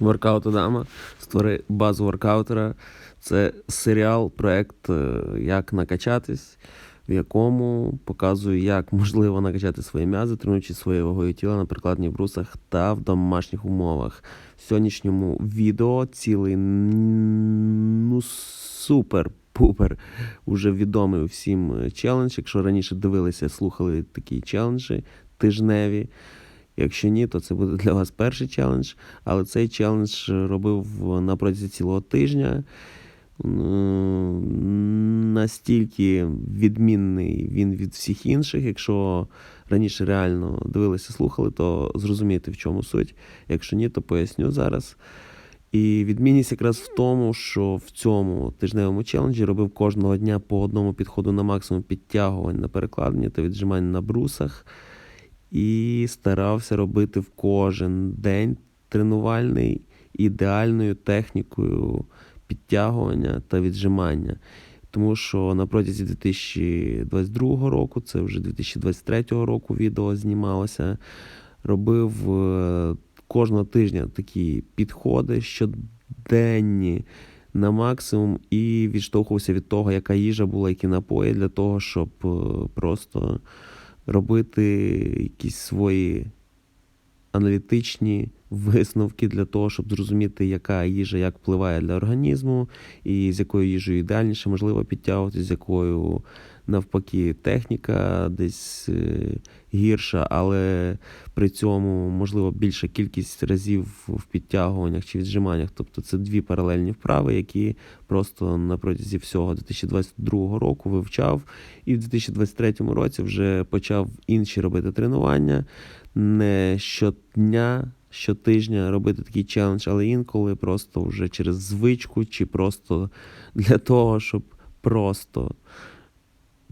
Воркаут Адама, створи базу воркаутера. Це серіал, проект е, Як накачатись, в якому показую, як можливо накачати свої м'язи, тренуючи своєю вагою тіла на прикладних брусах та в домашніх умовах. В сьогоднішньому відео цілий ну супер-пупер уже відомий всім е, челендж. Якщо раніше дивилися, слухали такі челенджі тижневі. Якщо ні, то це буде для вас перший челендж. Але цей челендж робив на протязі цілого тижня. Настільки відмінний він від всіх інших. Якщо раніше реально дивилися, слухали, то зрозумієте, в чому суть. Якщо ні, то поясню зараз. І відмінність якраз в тому, що в цьому тижневому челенджі робив кожного дня по одному підходу на максимум підтягувань на перекладенні та віджимань на брусах. І старався робити в кожен день тренувальний ідеальною технікою підтягування та віджимання. Тому що на протязі 2022 року, це вже 2023 року відео знімалося, робив е, кожного тижня такі підходи щоденні на максимум і відштовхувався від того, яка їжа була, які напої, для того, щоб е, просто робити якісь свої аналітичні висновки для того, щоб зрозуміти, яка їжа як впливає для організму, і з якою їжею ідеальніше можливо підтягувати, з якою навпаки техніка десь е, гірша, але при цьому можливо більша кількість разів в підтягуваннях чи віджиманнях. Тобто це дві паралельні вправи, які просто на протязі всього 2022 року вивчав, і в 2023 році вже почав інші робити тренування не щодня, щотижня робити такий челендж, але інколи просто вже через звичку, чи просто для того, щоб просто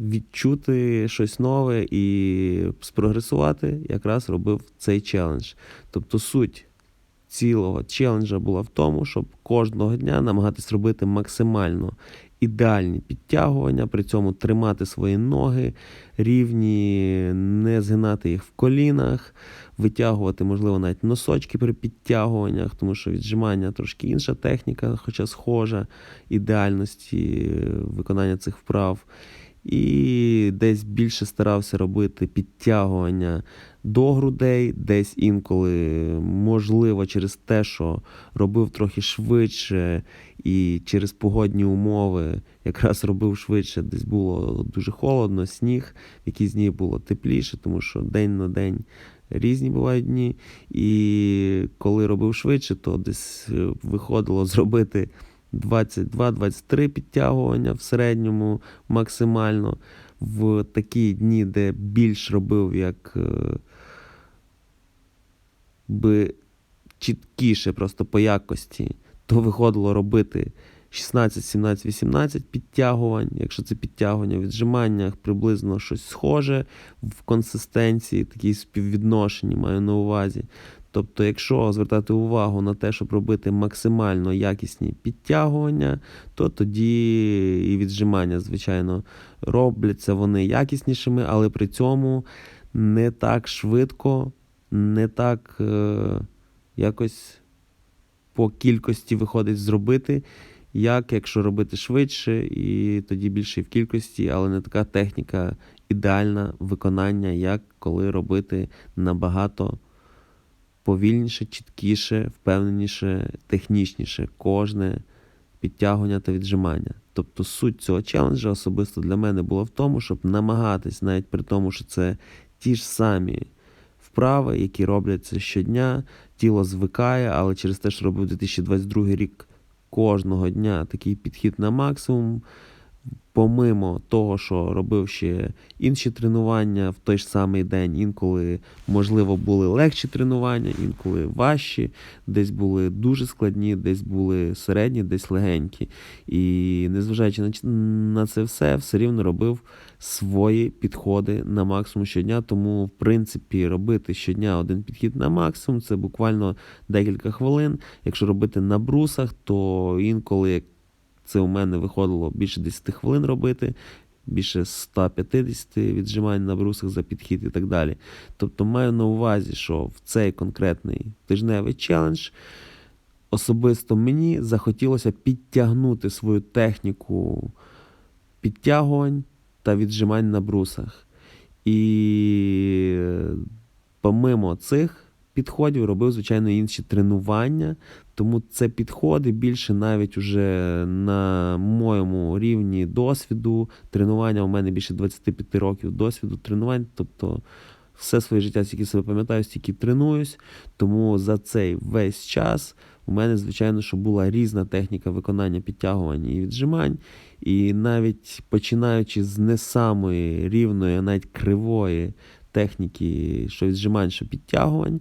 відчути щось нове і спрогресувати, якраз робив цей челендж. Тобто суть цілого челенджа була в тому, щоб кожного дня намагатись робити максимально ідеальні підтягування, при цьому тримати свої ноги рівні, не згинати їх в колінах, витягувати, можливо, навіть носочки при підтягуваннях, тому що віджимання трошки інша техніка, хоча схожа ідеальності е, виконання цих вправ. І десь більше старався робити підтягування до грудей, десь інколи, можливо, через те, що робив трохи швидше, і через погодні умови якраз робив швидше, десь було дуже холодно, сніг, в якісь дні було тепліше, тому що день на день різні бувають дні. І коли робив швидше, то десь е, виходило зробити 22-23 підтягування в середньому максимально. В такі дні, де більш робив як е, би чіткіше, просто по якості, то виходило робити 16, 17, 18 підтягувань. Якщо це підтягування в віджиманнях, приблизно щось схоже в консистенції, такій співвідношенні маю на увазі. Тобто, якщо звертати увагу на те, щоб робити максимально якісні підтягування, то тоді і віджимання, звичайно, робляться вони якіснішими, але при цьому не так швидко, не так е, якось по кількості виходить зробити, як якщо робити швидше, і тоді більше в кількості, але не така техніка ідеальна виконання, як коли робити набагато повільніше, чіткіше, впевненіше, технічніше кожне підтягування та віджимання. Тобто суть цього челенджа особисто для мене була в тому, щоб намагатись, навіть при тому, що це ті ж самі вправи, які робляться щодня, тіло звикає, але через те, що робив 2022 рік кожного дня такий підхід на максимум. Помимо того, що робив ще інші тренування в той ж самий день, інколи, можливо, були легші тренування, інколи важчі, десь були дуже складні, десь були середні, десь легенькі. І незважаючи на, це все, все рівно робив свої підходи на максимум щодня. Тому, в принципі, робити щодня один підхід на максимум це буквально декілька хвилин. Якщо робити на брусах, то інколи це у мене виходило більше 10 хвилин робити, більше 150 віджимань на брусах за підхід і так далі. Тобто маю на увазі, що в цей конкретний тижневий челендж особисто мені захотілося підтягнути свою техніку підтягувань та віджимань на брусах. І е, помимо цих підходів робив, звичайно, інші тренування. Тому це підходи більше навіть уже на моєму рівні досвіду. Тренування у мене більше 25 років досвіду тренувань. Тобто все своє життя, стільки себе пам'ятаю, стільки тренуюсь. Тому за цей весь час у мене, звичайно, що була різна техніка виконання підтягувань і віджимань. І навіть починаючи з не самої рівної, а навіть кривої техніки, що віджимань, що підтягувань,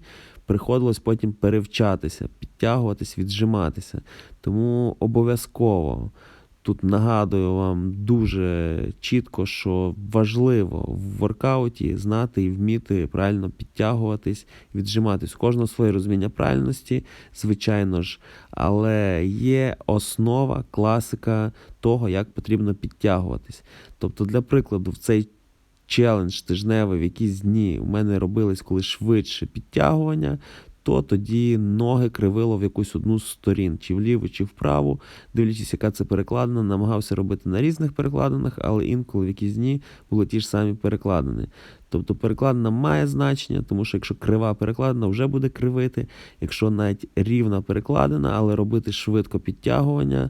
приходилось потім перевчатися, підтягуватись, віджиматися. Тому обов'язково тут нагадую вам дуже чітко, що важливо в воркауті знати і вміти правильно підтягуватись, віджиматись. У кожного своє розуміння правильності, звичайно ж, але є основа, класика того, як потрібно підтягуватись. Тобто, для прикладу, в цей челендж тижневий, в якісь дні у мене робились коли швидше підтягування, то тоді ноги кривило в якусь одну з сторін, чи вліву, чи вправу, дивлячись, яка це перекладина, намагався робити на різних перекладинах, але інколи в якісь дні були ті ж самі перекладини. Тобто перекладина має значення, тому що якщо крива перекладина, вже буде кривити. Якщо навіть рівна перекладина, але робити швидко підтягування,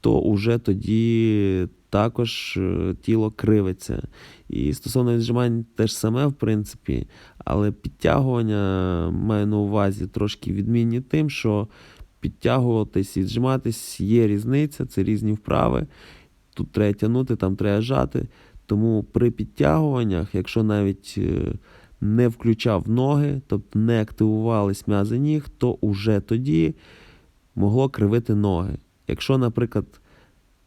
то уже тоді також е, тіло кривиться. І стосовно віджимань теж саме, в принципі, але підтягування маю на увазі трошки відмінні тим, що підтягуватись і віджиматись є різниця, це різні вправи. Тут треба тягнути, там треба жати. Тому при підтягуваннях, якщо навіть е, не включав ноги, тобто не активувались м'язи ніг, то уже тоді могло кривити ноги. Якщо, наприклад,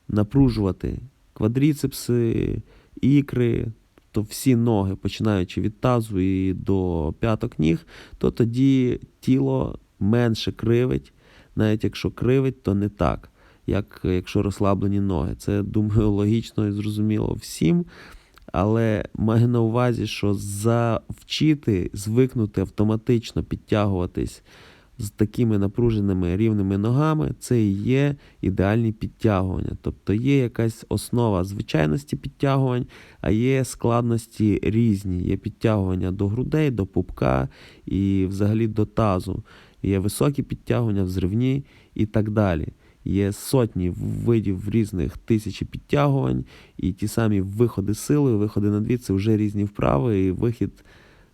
напружувати квадріцепси, ікри, то всі ноги, починаючи від тазу і до п'яток ніг, то тоді тіло менше кривить, навіть якщо кривить, то не так, як якщо розслаблені ноги. Це, думаю, логічно і зрозуміло всім. Але маю на увазі, що завчити, звикнути автоматично підтягуватись з такими напруженими рівними ногами, це і є ідеальні підтягування. Тобто є якась основа звичайності підтягувань, а є складності різні. Є підтягування до грудей, до пупка і взагалі до тазу. Є високі підтягування, взривні і так далі. Є сотні видів різних тисячі підтягувань, і ті самі виходи силою, виходи на дві це вже різні вправи, і вихід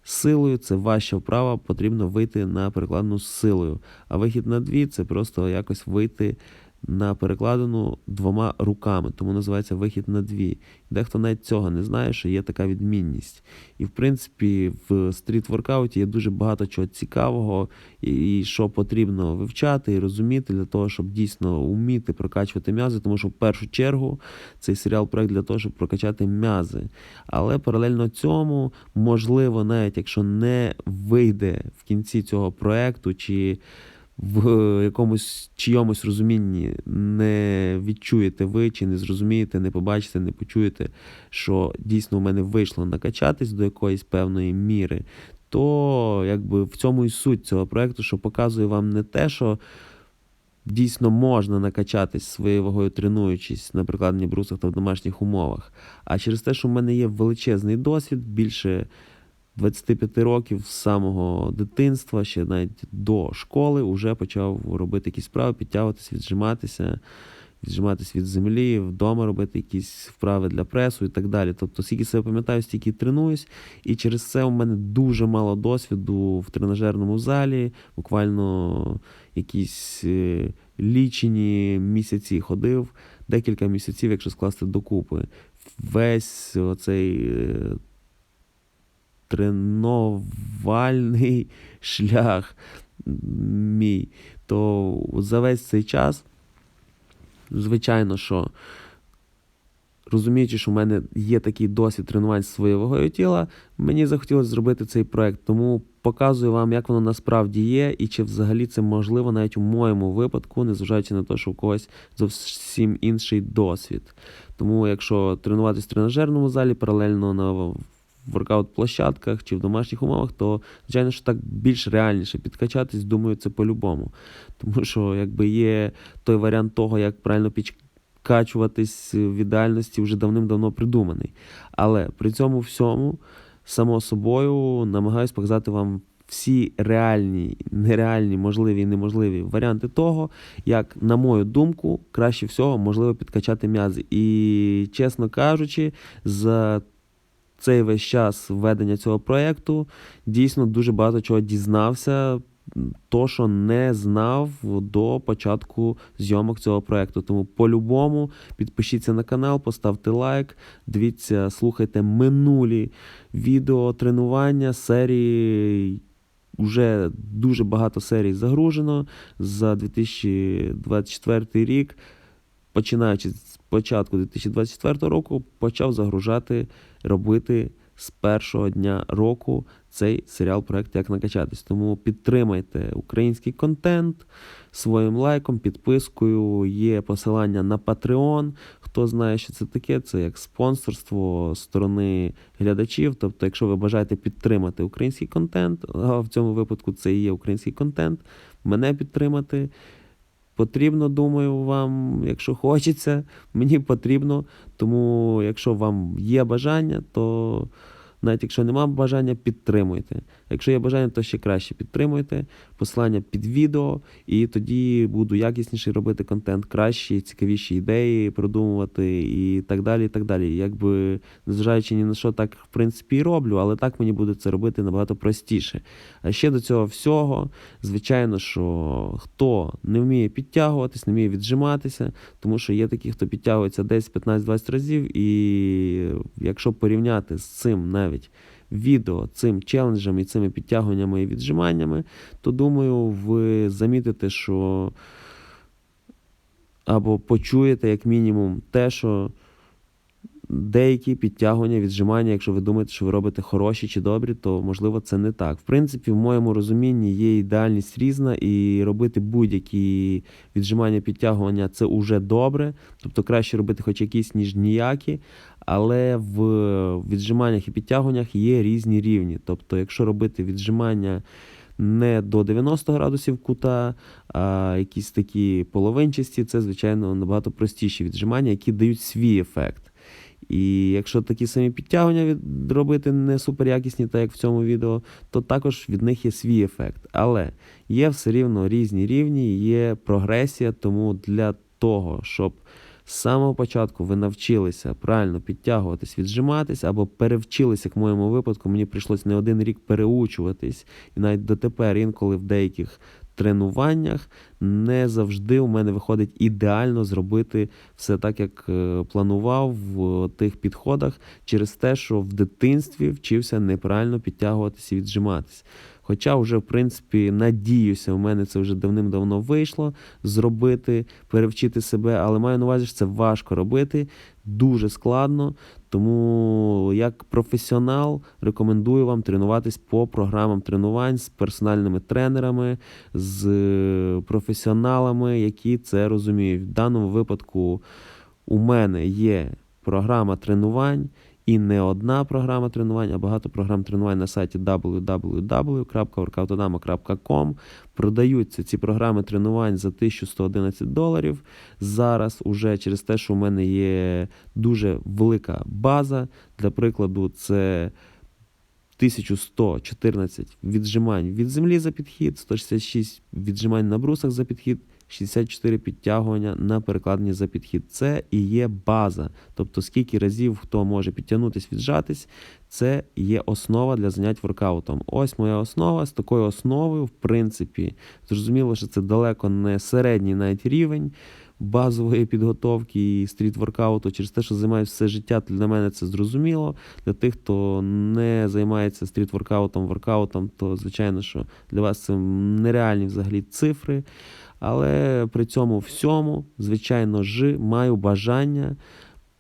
силою це ваша вправа, потрібно вийти на прикладну силою. А вихід на дві це просто якось вийти на перекладину двома руками, тому називається вихід на дві. Дехто навіть цього не знає, що є така відмінність. І в принципі, в стріт-воркауті є дуже багато чого цікавого, і що потрібно вивчати і розуміти для того, щоб дійсно вміти прокачувати м'язи, тому що в першу чергу цей серіал проект для того, щоб прокачати м'язи. Але паралельно цьому, можливо, навіть якщо не вийде в кінці цього проекту, чи в якомусь чийомусь розумінні не відчуєте ви, чи не зрозумієте, не побачите, не почуєте, що дійсно у мене вийшло накачатись до якоїсь певної міри, то якби в цьому і суть цього проекту, що показує вам не те, що дійсно можна накачатись своєю вагою, тренуючись наприклад, на брусах та в домашніх умовах, а через те, що в мене є величезний досвід, більше. 25 років з самого дитинства, ще навіть до школи, вже почав робити якісь справи, підтягуватися, віджиматися, віджиматися від землі, вдома робити якісь вправи для пресу і так далі. Тобто, скільки себе пам'ятаю, стільки тренуюсь, і через це у мене дуже мало досвіду в тренажерному залі, буквально якісь е, лічені місяці ходив, декілька місяців, якщо скласти докупи. Весь оцей е, тренувальний шлях мій, то за весь цей час, звичайно, що розуміючи, що в мене є такий досвід тренувань з своєю вагою тіла, мені захотілося зробити цей проект. Тому показую вам, як воно насправді є, і чи взагалі це можливо навіть у моєму випадку, незважаючи на те, що у когось зовсім інший досвід. Тому, якщо тренуватись в тренажерному залі, паралельно на воркаут-площадках чи в домашніх умовах, то звичайно, що так більш реальніше підкачатись, думаю, це по-любому. Тому що якби є той варіант того, як правильно підкачуватись в ідеальності, вже давним-давно придуманий. Але при цьому всьому, само собою, намагаюсь показати вам всі реальні, нереальні, можливі і неможливі варіанти того, як, на мою думку, краще всього можливо підкачати м'язи. І, чесно кажучи, за цей весь час введення цього проєкту дійсно дуже багато чого дізнався. То, що не знав до початку зйомок цього проєкту. Тому по-любому підпишіться на канал, поставте лайк, дивіться, слухайте минулі відео тренування серії. Уже дуже багато серій загружено за 2024 рік. Починаючи з початку 2024 року, почав загружати, робити з першого дня року цей серіал проект Як накачатись. Тому підтримайте український контент своїм лайком, підпискою. Є посилання на Patreon. Хто знає, що це таке, це як спонсорство сторони глядачів. Тобто, якщо ви бажаєте підтримати український контент, а в цьому випадку це і є український контент, мене підтримати. Потрібно, думаю, вам, якщо хочеться, мені потрібно. Тому, якщо вам є бажання, то навіть якщо нема бажання, підтримуйте. Якщо є бажання, то ще краще підтримуйте. Посилання під відео, і тоді буду якісніше робити контент, кращі, цікавіші ідеї продумувати і так далі. і так далі. Якби незважаючи ні на що так, в принципі, і роблю, але так мені буде це робити набагато простіше. А ще до цього всього, звичайно, що хто не вміє підтягуватись, не вміє віджиматися, тому що є такі, хто підтягується 10, 15, 20 разів, і якщо порівняти з цим навіть відео цим челенджем і цими підтягуваннями і віджиманнями, то думаю, ви замітите, що або почуєте, як мінімум, те, що деякі підтягування, віджимання, якщо ви думаєте, що ви робите хороші чи добрі, то можливо це не так. В принципі, в моєму розумінні є ідеальність різна, і робити будь-які віджимання, підтягування це уже добре. Тобто краще робити хоч якісь, ніж ніякі. Але в віджиманнях і підтягуваннях є різні рівні. Тобто, якщо робити віджимання не до 90 градусів кута, а якісь такі половинчасті, це, звичайно, набагато простіші віджимання, які дають свій ефект. І якщо такі самі підтягування робити не суперякісні, так як в цьому відео, то також від них є свій ефект. Але є все рівно різні рівні, є прогресія, тому для того, щоб з самого початку ви навчилися правильно підтягуватись, віджиматись, або перевчилися, як в моєму випадку, мені прийшлося не один рік переучуватись, і навіть дотепер інколи в деяких тренуваннях не завжди у мене виходить ідеально зробити все так, як е, планував в тих підходах, через те, що в дитинстві вчився неправильно підтягуватися і віджиматись. Хоча вже, в принципі, надіюся, у мене це вже давним-давно вийшло зробити, перевчити себе, але маю на увазі, що це важко робити, дуже складно. Тому як професіонал рекомендую вам тренуватись по програмам тренувань з персональними тренерами, з професіоналами, які це розуміють. В даному випадку у мене є програма тренувань. І не одна програма тренувань, а багато програм тренувань на сайті www.workoutodama.com. Продаються ці програми тренувань за 1111 доларів. Зараз уже через те, що у мене є дуже велика база. Для прикладу, це 1114 віджимань від землі за підхід, 166 віджимань на брусах за підхід. 64 підтягування на перекладенні за підхід. Це і є база. Тобто, скільки разів хто може підтягнутися, віджатись, це є основа для занять воркаутом. Ось моя основа. З такою основою, в принципі, зрозуміло, що це далеко не середній навіть рівень. Базової підготовки і стріт-воркауту через те, що займаюся все життя, для мене це зрозуміло. Для тих, хто не займається стріт-воркаутом, воркаутом, то звичайно, що для вас це нереальні взагалі цифри. Але при цьому всьому, звичайно ж, маю бажання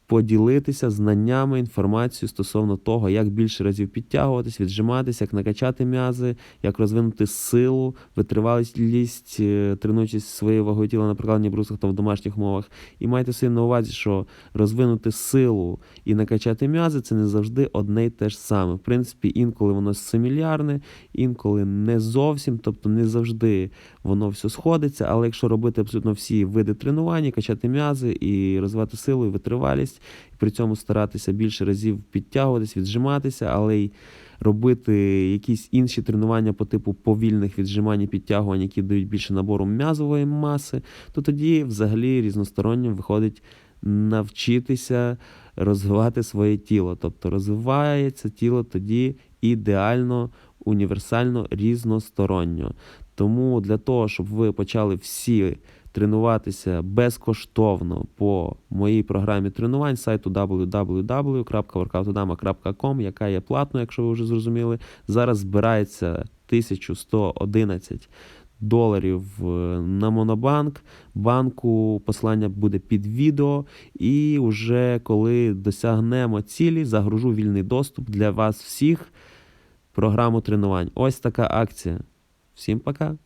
поділитися знаннями, інформацією стосовно того, як більше разів підтягуватись, віджиматися, як накачати м'язи, як розвинути силу, витривалість, е, тренуючись своєю вагою тіла на прикладних брусах та в домашніх умовах. І майте собі на увазі, що розвинути силу і накачати м'язи це не завжди одне й те ж саме. В принципі, інколи воно симілярне, інколи не зовсім, тобто не завжди воно все сходиться. Але якщо робити абсолютно всі види тренувань, качати м'язи і розвивати силу і витривалість, і при цьому старатися більше разів підтягуватись, віджиматися, але й робити якісь інші тренування по типу повільних віджимань і підтягувань, які дають більше набору м'язової маси, то тоді взагалі різносторонньо виходить навчитися розвивати своє тіло. Тобто розвивається тіло тоді ідеально, універсально, різносторонньо. Тому для того, щоб ви почали всі тренуватися безкоштовно по моїй програмі тренувань сайту www.workoutodama.com, яка є платною, якщо ви вже зрозуміли, зараз збирається 1111 доларів е, на Монобанк. Банку послання буде під відео. І вже коли досягнемо цілі, загружу вільний доступ для вас всіх програму тренувань. Ось така акція. Всім пока!